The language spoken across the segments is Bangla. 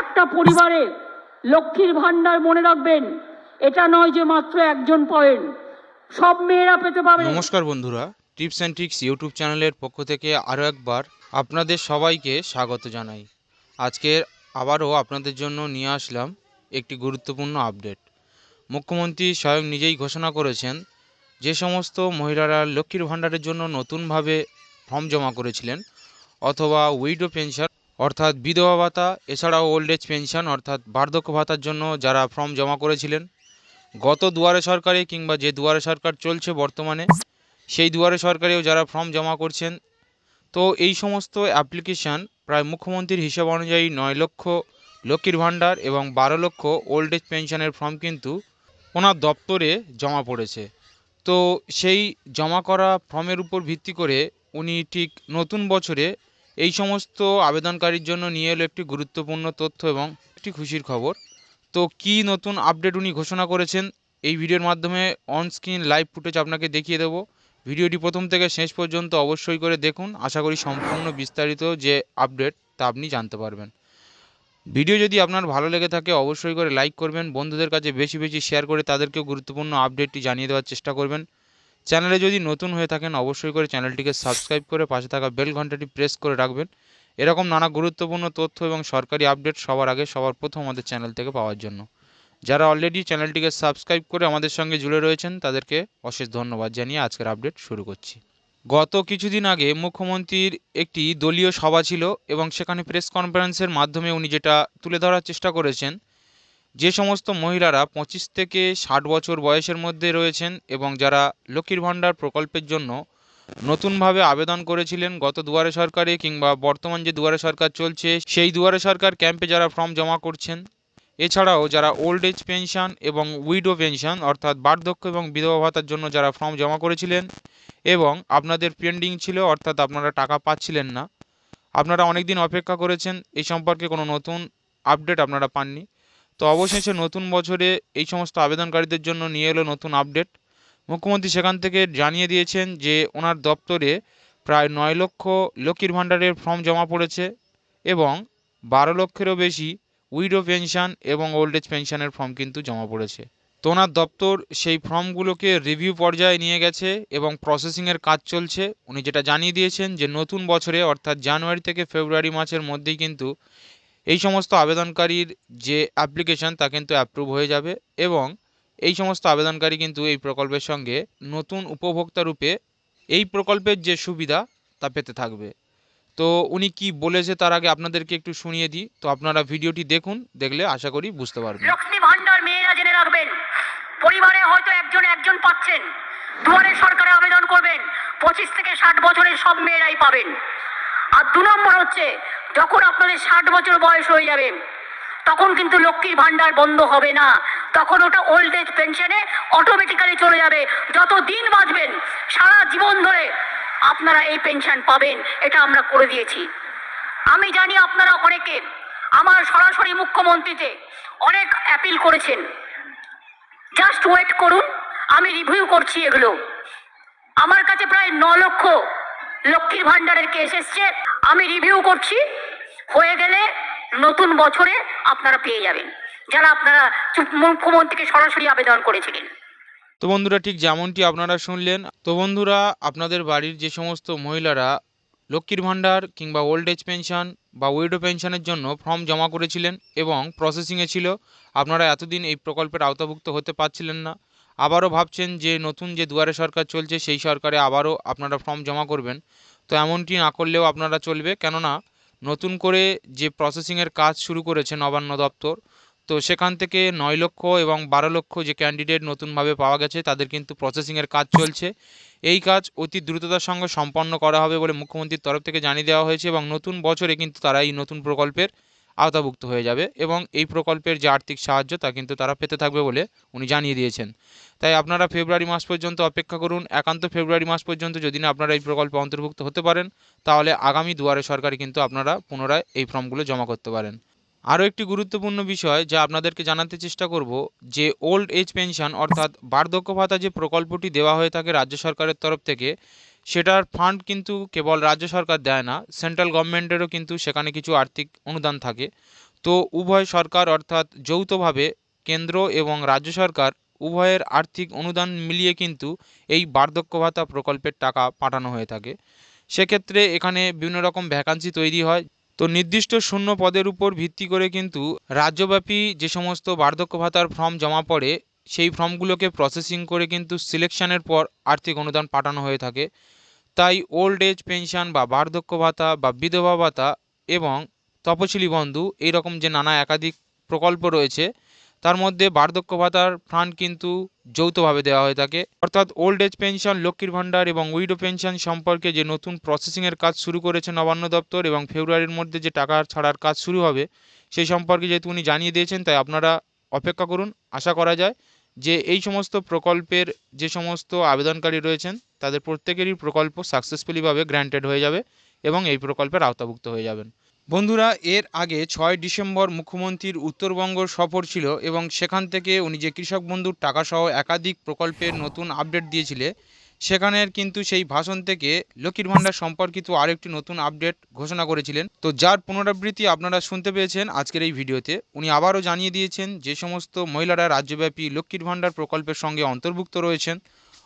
একটা পরিবারে লক্ষ্মীর ভাণ্ডার মনে রাখবেন, এটা নয় যে মাত্র একজন পয়েন্ট সব মেয়েরা পেতে পাবে। নমস্কার বন্ধুরা, টিপস অ্যান্ড ট্রিক্স ইউটিউব চ্যানেলের পক্ষ থেকে আরও একবার আপনাদের সবাইকে স্বাগত জানাই। আজকে আবারও আপনাদের জন্য নিয়ে আসলাম একটি গুরুত্বপূর্ণ আপডেট। মুখ্যমন্ত্রী স্বয়ং নিজেই ঘোষণা করেছেন, যে সমস্ত মহিলারা লক্ষ্মীর ভাণ্ডারের জন্য নতুনভাবে ফর্ম জমা করেছিলেন, অথবা উইডো পেনশন অর্থাৎ বিধবা ভাতা, এছাড়াও ওল্ড এজ পেনশন অর্থাৎ বার্ধক্য ভাতার জন্য যারা ফর্ম জমা করেছিলেন, গত দুয়ারে সরকারে কিংবা যে দুয়ারে সরকার চলছে বর্তমানে, সেই দুয়ারে সরকারেও যারা ফর্ম জমা করছেন, তো এই সমস্ত অ্যাপ্লিকেশান প্রায় মুখ্যমন্ত্রীর হিসাব অনুযায়ী নয় লক্ষ লক্ষ্মীর ভাণ্ডার এবং বারো লক্ষ ওল্ড এজ পেনশনের ফর্ম কিন্তু ওনার দপ্তরে জমা পড়েছে। তো সেই জমা করা ফর্মের উপর ভিত্তি করে উনি ঠিক নতুন বছরে এই সমস্ত আবেদনকারীর জন্য নিয়ে এলো একটি গুরুত্বপূর্ণ তথ্য এবং একটি খুশির খবর। তো কি নতুন আপডেট উনি ঘোষণা করেছেন এই ভিডিওর মাধ্যমে অন স্ক্রিন লাইভ ফুটেজ আপনাকে দেখিয়ে দেবো। ভিডিওটি প্রথম থেকে শেষ পর্যন্ত অবশ্যই করে দেখুন। আশা করি সম্পূর্ণ বিস্তারিত যে আপডেট তা আপনি জানতে পারবেন। ভিডিও যদি আপনার ভালো লেগে থাকে অবশ্যই করে লাইক করবেন। বন্ধুদের কাছে বেশি বেশি শেয়ার করে তাদেরকেও গুরুত্বপূর্ণ আপডেটটি জানিয়ে দেওয়ার চেষ্টা করবেন। চ্যানেলে যদি নতুন হয়ে থাকেন, অবশ্যই করে চ্যানেলটিকে সাবস্ক্রাইব করে পাশে থাকা বেল ঘন্টাটি প্রেস করে রাখবেন। এরকম নানা গুরুত্বপূর্ণ তথ্য এবং সরকারি আপডেট সবার আগে, সবার প্রথম আমাদের চ্যানেল থেকে পাওয়ার জন্য। যারা অলরেডি চ্যানেলটিকে সাবস্ক্রাইব করে আমাদের সঙ্গে জুড়ে রয়েছেন, তাদেরকে অশেষ ধন্যবাদ জানিয়ে আজকের আপডেট শুরু করছি। গত কিছুদিন আগে মুখ্যমন্ত্রীর একটি দলীয় সভা ছিল এবং সেখানে প্রেস কনফারেন্সের মাধ্যমে উনি যেটা তুলে ধরার চেষ্টা করেছেন যে সমস্ত মহিলারা পঁচিশ থেকে ষাট বছর বয়সের মধ্যে রয়েছেন এবং যারা লক্ষ্মীর ভাণ্ডার প্রকল্পের জন্য নতুনভাবে আবেদন করেছিলেন গত দুয়ারে সরকারে কিংবা বর্তমান যে দুয়ারে সরকার চলছে, সেই দুয়ারে সরকার ক্যাম্পে যারা ফর্ম জমা করছেন, এছাড়াও যারা ওল্ড এজ পেনশন এবং উইডো পেনশন অর্থাৎ বার্ধক্য এবং বিধবা ভাতার জন্য যারা ফর্ম জমা করেছিলেন এবং আপনাদের পেন্ডিং ছিল অর্থাৎ আপনারা টাকা পাচ্ছিলেন না, আপনারা অনেক দিন অপেক্ষা করেছেন, এই সম্পর্কে কোনো নতুন আপডেট আপনারা পাননি। তো অবশেষে নতুন বছরে এই সমস্ত আবেদনকারীদের জন্য নিয়ে এলো নতুন আপডেট। মুখ্যমন্ত্রী সেখান থেকে জানিয়ে দিয়েছেন যে ওনার দপ্তরে প্রায় নয় লক্ষ লক্ষ্মীর ভাণ্ডারের ফর্ম জমা পড়েছে এবং বারো লক্ষেরও বেশি উইডো পেনশন এবং ওল্ড এজ পেনশনের ফর্ম কিন্তু জমা পড়েছে। তো ওনার দপ্তর সেই ফর্মগুলোকে রিভিউ পর্যায়ে নিয়ে গেছে এবং প্রসেসিংয়ের কাজ চলছে। উনি যেটা জানিয়ে দিয়েছেন যে নতুন বছরে অর্থাৎ জানুয়ারি থেকে ফেব্রুয়ারি মাসের মধ্যেই কিন্তু এই সমস্ত আবেদনকারীর যে অ্যাপ্লিকেশন তা কিন্তু অ্যাপ্রুভ হয়ে যাবে এবং এই সমস্ত আবেদনকারী কিন্তু এই প্রকল্পের সঙ্গে নতুন উপভোক্তা রূপে এই প্রকল্পের যে সুবিধা তা পেতে থাকবে। তো উনি কি বলেছে তার আগে আপনাদেরকে একটু শুনিয়ে দিই। তো আপনারা ভিডিওটি দেখুন, দেখলে আশা করি বুঝতে পারবেন। লক্ষ্মী ভাণ্ডার মেয়েরা জেনে রাখবেন, পরিবারে হয়তো একজন একজন পাচ্ছেন। দুয়ারে সরকারে আবেদন করবেন, পঁচিশ থেকে ষাট বছরের সব মেয়েরাই পাবেন। আর দু নম্বর হচ্ছে, যখন আপনাদের ষাট বছর বয়স হয়ে যাবে, তখন কিন্তু লক্ষ্মীর ভাণ্ডার বন্ধ হবে না। তখন ওটা ওল্ড এজ পেনশনে অটোমেটিক্যালি চলে যাবে। যত দিন বাঁচবেন, সারা জীবন ধরে আপনারা এই পেনশন পাবেন, এটা আমরা করে দিয়েছি। আমি জানি আপনারা অনেকে আমার সরাসরি মুখ্যমন্ত্রীতে অনেক অ্যাপিল করেছেন। জাস্ট ওয়েট করুন, আমি রিভিউ করছি এগুলো। আমার কাছে প্রায় ন লক্ষ লক্ষ্মীর ভাণ্ডারের কেস এসছে, আমি রিভিউ করছি, হয়ে গেলে নতুন বছরে আপনারা পেয়ে যাবেন। যারা আপনারা মুখ্যমন্ত্রীকে সরাসরি আবেদন করেছিলেন। তো বন্ধুরা, ঠিক যেমনটি আপনারা শুনলেন, তো বন্ধুরা, আপনাদের বাড়ির যে সমস্ত মহিলারা লক্ষ্মীর ভাণ্ডার কিংবা ওল্ড এজ পেনশন বা উইডো পেনশনের জন্য ফর্ম জমা করেছিলেন এবং প্রসেসিংয়ে ছিল, আপনারা এতদিন এই প্রকল্পের আওতাভুক্ত হতে পারছিলেন না। আবারও ভাবছেন যে নতুন যে দুয়ারে সরকার চলছে, সেই সরকারে আবারও আপনারা ফর্ম জমা করবেন। তো এমনটি না করলেও আপনারা চলবে। কেননা, নতুন করে যে প্রসেসিংয়ের কাজ শুরু করেছে নবান্ন দপ্তর, তো সেখান থেকে নয় লক্ষ এবং বারো লক্ষ যে ক্যান্ডিডেট নতুনভাবে পাওয়া গেছে, তাদের কিন্তু প্রসেসিংয়ের কাজ চলছে। এই কাজ অতি দ্রুততার সঙ্গে সম্পন্ন করা হবে বলে মুখ্যমন্ত্রীর তরফ থেকে জানিয়ে দেওয়া হয়েছে এবং নতুন বছরে কিন্তু তারা এই নতুন প্রকল্পের আওতাভুক্ত হয়ে যাবে এবং এই প্রকল্পের যে আর্থিক সাহায্য তা কিন্তু তারা পেতে থাকবে বলে উনি জানিয়ে দিয়েছেন। তাই আপনারা ফেব্রুয়ারি মাস পর্যন্ত অপেক্ষা করুন, একান্ত ফেব্রুয়ারি মাস পর্যন্ত যদি না আপনারা এই প্রকল্পে অন্তর্ভুক্ত হতে পারেন, তাহলে আগামী দুয়ারে সরকারে কিন্তু আপনারা পুনরায় এই ফর্মগুলো জমা করতে পারেন। আরও একটি গুরুত্বপূর্ণ বিষয় যা আপনাদেরকে জানাতে চেষ্টা করব, যে ওল্ড এজ পেনশন অর্থাৎ বার্ধক্য ভাতা যে প্রকল্পটি দেওয়া হয়ে থাকে রাজ্য সরকারের তরফ থেকে সেটার ফান্ড কিন্তু কেবল রাজ্য সরকার দেয় না সেন্ট্রাল গভর্নমেন্টেরও কিন্তু সেখানে কিছু আর্থিক অনুদান থাকে। তো উভয় সরকার অর্থাৎ যৌথভাবে কেন্দ্র এবং রাজ্য সরকার উভয়ের আর্থিক অনুদান মিলিয়ে কিন্তু এই বার্ধক্য ভাতা প্রকল্পের টাকা পাঠানো হয়ে থাকে। সেক্ষেত্রে এখানে বিভিন্ন রকম ভ্যাকান্সি তৈরি হয়। তো নির্দিষ্ট শূন্য পদের উপর ভিত্তি করে কিন্তু রাজ্যব্যাপী যে সমস্ত বার্ধক্য ভাতার ফর্ম জমা পড়ে, সেই ফর্মগুলোকে প্রসেসিং করে কিন্তু সিলেকশনের পর আর্থিক অনুদান পাঠানো হয়ে থাকে। তাই ওল্ড এজ পেনশন বা বার্ধক্য ভাতা বা বিধবা ভাতা এবং তপশিলি বন্ধু এই রকম যে নানা একাধিক প্রকল্প রয়েছে, তার মধ্যে বার্ধক্য ভাতার ফান্ড কিন্তু যৌথভাবে দেওয়া হয়ে থাকে। অর্থাৎ ওল্ড এজ পেনশন লক্ষ্মীর ভাণ্ডার এবং উইডো পেনশন সম্পর্কে যে নতুন প্রসেসিংয়ের কাজ শুরু করেছে নবান্ন দপ্তর এবং ফেব্রুয়ারির মধ্যে যে টাকা ছাড়ার কাজ শুরু হবে, সেই সম্পর্কে যেহেতু উনি জানিয়ে দিয়েছেন, তাই আপনারা অপেক্ষা করুন, আশা করা যায় যে এই সমস্ত প্রকল্পের যে সমস্ত আবেদনকারী রয়েছেন, তাদের প্রত্যেকেরই প্রকল্প সাকসেসফুলিভাবে গ্র্যান্টেড হয়ে যাবে এবং এই প্রকল্পের আওতাভুক্ত হয়ে যাবেন। বন্ধুরা, এর আগে ছয় ডিসেম্বর মুখ্যমন্ত্রীর উত্তরবঙ্গ সফর ছিল এবং সেখান থেকে উনি যে কৃষক বন্ধুর টাকাসহ একাধিক প্রকল্পের নতুন আপডেট দিয়েছিলে সেখানের কিন্তু সেই ভাষণ থেকে লক্ষ্মীর ভাণ্ডার সম্পর্কিত আরেকটি নতুন আপডেট ঘোষণা করেছিলেন। তো যার পুনরাবৃত্তি আপনারা শুনতে পেয়েছেন আজকের এই ভিডিওতে, উনি আবারও জানিয়ে দিয়েছেন যে সমস্ত মহিলারা রাজ্যব্যাপী লক্ষ্মীর ভাণ্ডার প্রকল্পের সঙ্গে অন্তর্ভুক্ত রয়েছেন।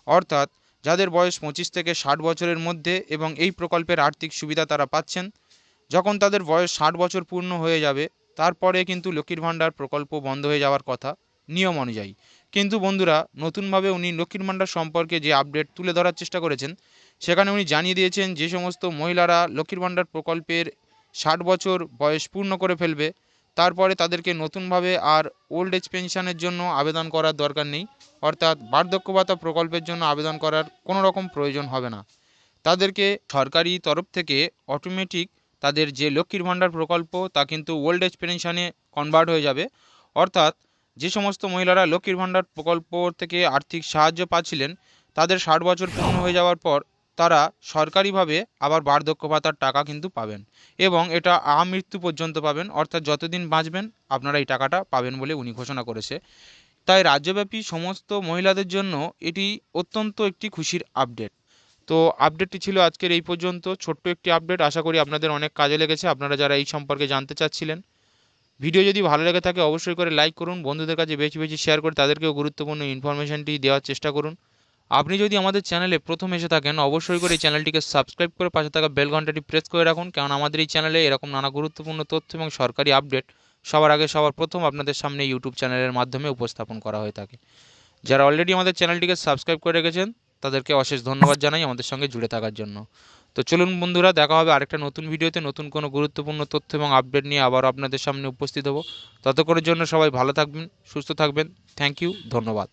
অর্থাৎ যাদের বয়স পঁচিশ থেকে ষাট বছরের মধ্যে এবং এই প্রকল্পের আর্থিক সুবিধা তারা পাচ্ছেন, যখন তাদের বয়স ষাট বছর পূর্ণ হয়ে যাবে, তারপরে কিন্তু লক্ষ্মীর ভাণ্ডার প্রকল্প বন্ধ হয়ে যাওয়ার কথা। নিয়ম অনুযায়ী। কিন্তু বন্ধুরা, নতুনভাবে উনি লক্ষ্মীর ভাণ্ডার সম্পর্কে যে আপডেট তুলে ধরার চেষ্টা করেছেন, সেখানে উনি জানিয়ে দিয়েছেন যে সমস্ত মহিলারা লক্ষ্মীর ভাণ্ডার প্রকল্পের ষাট বছর বয়স পূর্ণ করে ফেলবে। তারপরে তাদেরকে নতুনভাবে আর ওল্ড এজ পেনশনের জন্য আবেদন করার দরকার নেই। অর্থাৎ বার্ধক্য ভাতা প্রকল্পের জন্য আবেদন করার কোনো রকম প্রয়োজন হবে না। তাদেরকে সরকারি তরফ থেকে অটোমেটিক তাদের যে লক্ষ্মীর ভাণ্ডার প্রকল্প, তা কিন্তু ওল্ড এজ পেনশনে কনভার্ট হয়ে যাবে। অর্থাৎ যে সমস্ত মহিলারা লক্ষ্মীর ভাণ্ডার প্রকল্প থেকে আর্থিক সাহায্য পাচ্ছিলেন, তাদের ষাট বছর পূর্ণ হয়ে যাওয়ার পর তারা সরকারিভাবে আবার বার্ধক্য ভাতার টাকা কিন্তু পাবেন এবং এটা আমৃত্যু পর্যন্ত পাবেন, অর্থাৎ যতদিন বাঁচবেন আপনারা এই টাকাটা পাবেন বলে উনি ঘোষণা করেছে। তাই রাজ্যব্যাপী সমস্ত মহিলাদের জন্য এটি অত্যন্ত একটি খুশির আপডেট। তো আপডেটটি ছিল আজকের এই পর্যন্ত। ছোট্ট একটি আপডেট, আশা করি আপনাদের অনেক কাজে লেগেছে। আপনারা যারা এই সম্পর্কে জানতে চাচ্ছিলেন ভিডিও যদি ভালো লেগে থাকে অবশ্যই করে লাইক করুন। বন্ধুদের কাছে বেশি বেশি শেয়ার করে তাদেরকেও গুরুত্বপূর্ণ ইনফরমেশনটি দেওয়ার চেষ্টা করুন। আপনি যদি আমাদের চ্যানেলে প্রথম এসে থাকেন, অবশ্যই করে এই চ্যানেলটিকে সাবস্ক্রাইব করে পাশে থাকা বেল ঘন্টাটি প্রেস করে রাখুন। কারণ আমাদের এই চ্যানেলে এরকম নানা গুরুত্বপূর্ণ তথ্য এবং সরকারি আপডেট সবার আগে সবার প্রথম আপনাদের সামনে ইউটিউব চ্যানেলের মাধ্যমে উপস্থাপন করা হয়ে থাকে। যারা অলরেডি আমাদের চ্যানেলটিকে সাবস্ক্রাইব করে রেখেছেন, তাদেরকে অশেষ ধন্যবাদ জানাই আমাদের সঙ্গে জুড়ে থাকার জন্য। তো চলুন বন্ধুরা, দেখা হবে আরেকটা নতুন ভিডিওতে, নতুন কোনো গুরুত্বপূর্ণ তথ্য এবং আপডেট নিয়ে আবার আপনাদের সামনে উপস্থিত হব। ততক্ষণের জন্য সবাই ভালো থাকবেন, সুস্থ থাকবেন। থ্যাংক ইউ ধন্যবাদ।